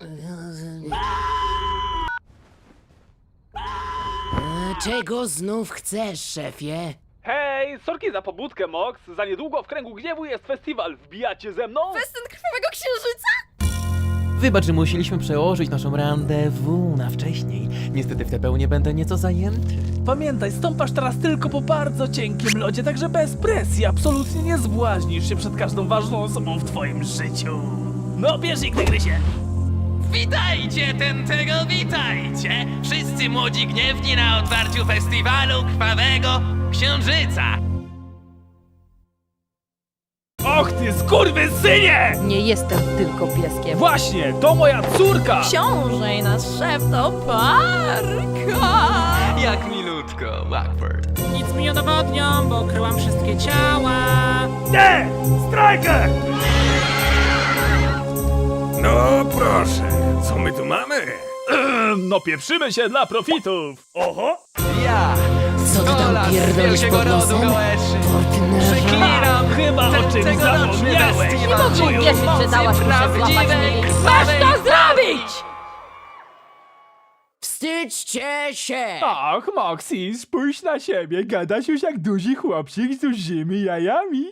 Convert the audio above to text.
E, Czego znów chcesz, szefie? Hej, sorki za pobudkę, Mox. Za niedługo w kręgu gniewu jest festiwal. Wbijacie ze mną? Festyn krwawego księżyca? Wybacz, że musieliśmy przełożyć naszą randewu na wcześniej. Niestety w TPU będę nieco zajęty. Pamiętaj, stąpasz teraz tylko po bardzo cienkim lodzie, także bez presji, absolutnie nie zbłaźnisz się przed każdą ważną osobą w twoim życiu. No, bierz ich, tygrysie! Witajcie, ten tego witajcie! Wszyscy młodzi gniewni na otwarciu festiwalu Krwawego Księżyca! Och ty skurwysynie! Nie jestem tylko pieskiem. Właśnie, to moja córka! Książę i nasz szef to parka! Jak milutko, Blackbird. Nic mi nie udowodnią, bo kryłam wszystkie ciała. Nie! Striker! Proszę, co my tu mamy? No pieprzymy się dla profitów! Oho! Ja, Co ty tam pierdolisz wielkiego pod rodu nosem? gołeszy. Przeklinam Chyba o czymś tegoroczny zapomniałeś. festiwal. Nie mogę uwierzyć, że mocy dałaś mu się złapać krwawej to zrobić! Wstydźcie się! Ach, Moxie, spójrz na siebie, gadasz już jak duży chłopczyk z dużymi jajami.